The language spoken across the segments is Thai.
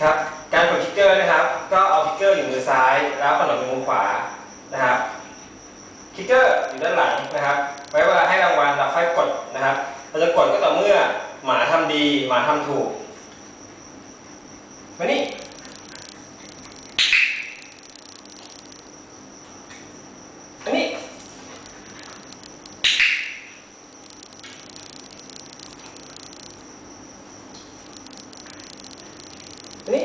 ครับ การกดทิกเกอร์นะครับ ก็เอาทิกเกอร์อยู่มือซ้าย แล้วขนมอยู่มือขวานะครับทิกเกอร์อยู่ด้านหลังนะครับ ไว้เวลาให้รางวัลเราค่อยกดนะครับ เราจะกดก็ต่อเมื่อหมาทำดีหมาทำถูกมานี่นี้ อั นนี้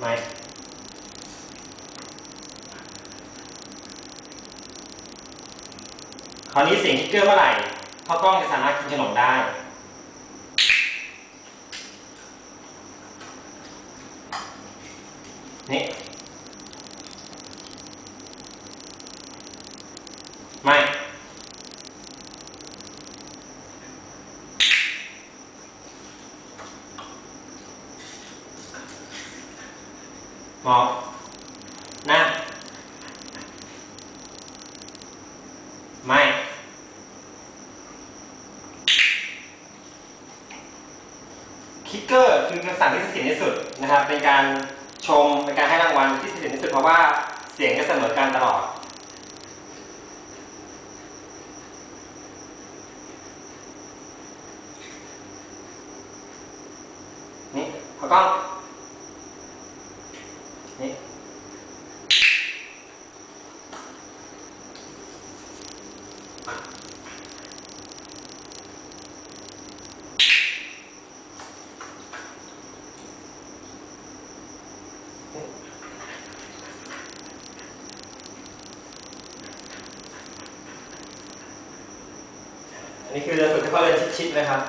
ไม่คราวนี้เสียงทิกเกอร์เมื่อไหร่พ่อกล้องจะสามารถกินขนมได้นี่ ไม่ หมอบนั่งไม่คิกเกอร์คือคำสั่งที่เสถียรที่สุดนะครับ เป็นการชมเป็นการให้รางวัลที่เสถียรที่สุดเพราะว่าเสียงจะเสมอกันตลอดนี่เขอก อันนี้คือจะฝึกให้เขาเรียนชิดๆนะครับ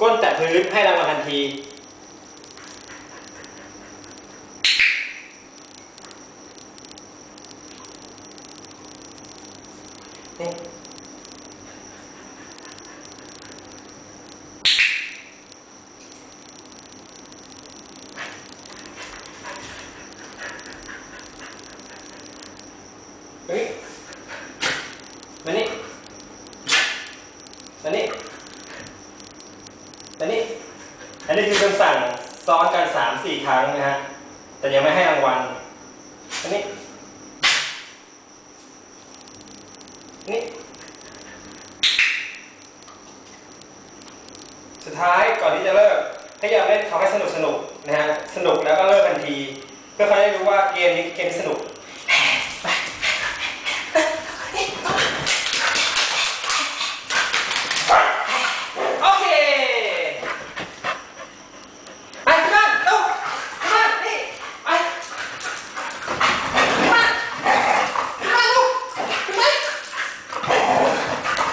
ก้นแตะพื้นให้รางวัลทันที นี่เฮ้ยมานี่มานี่มานี่อันนี้คือคำสั่งซ้อนกันสามสี่ครั้งนะฮะ แต่ยังไม่ให้รางวัลอันนี้ นี่สุดท้ายก่อนที่จะเลิกพยายามเล่นเขาให้สนุกสนุกนะฮะสนุกแล้วก็เลิกทันที เพื่อเขาได้รู้ว่าเกมนี้เกมสนุก